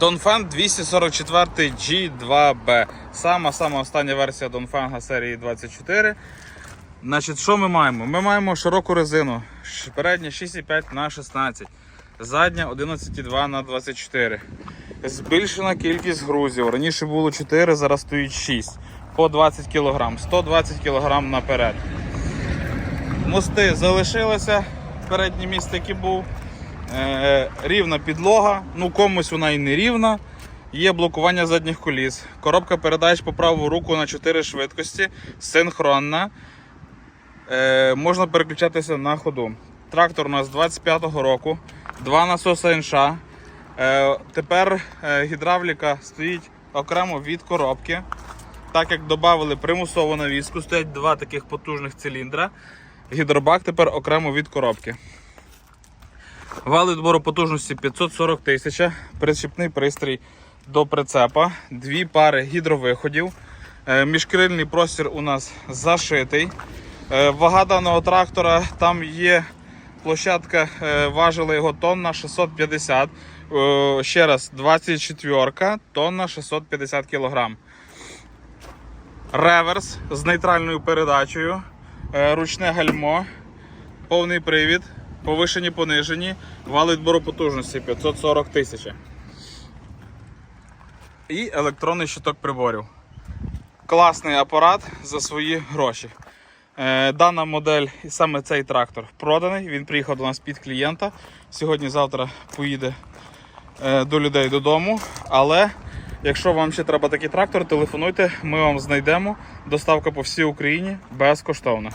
Донфен 244 G2B. Сама сама остання версія Донфенга серії 24. Значить, що ми маємо? Ми маємо широку резину. Передня 6,5 на 16, задня 11,2 на 24. Збільшена кількість грузів. Раніше було 4, зараз стоїть 6 по 20 кг, 120 кг наперед. Мости залишилися. Переднє місце, який був. Е, рівна підлога, ну комусь вона і не рівна. Є блокування задніх коліс. Коробка передач по праву руку на 4 швидкості, синхронна. Е, можна переключатися на ходу. Трактор у нас 25-го року, два насоси НШ. Е, тепер е, гідравліка стоїть окремо від коробки. Так як додали примусову навіску, стоять два таких потужних циліндра. Гідробак тепер окремо від коробки. Вал відбору потужності 540 тисяч, причіпний пристрій до прицепа, дві пари гідровиходів. Е, Міжкрильний простір у нас зашитий. Е, Вага даного трактора там є площадка, е, важила його тонна 650. Е, Ще раз, 24 тонна 650 кг. Реверс з нейтральною передачею, ручне гальмо, повний привід, повишені, понижені, вал відбору потужності 540 тисяч. І електронний щиток приборів. Класний апарат за свої гроші. Е, Дана модель і саме цей трактор проданий. Він приїхав до нас під клієнта. Сьогодні-завтра поїде е, до людей додому. Але якщо вам ще треба такий трактор, телефонуйте, ми вам знайдемо. Доставка по всій Україні безкоштовна.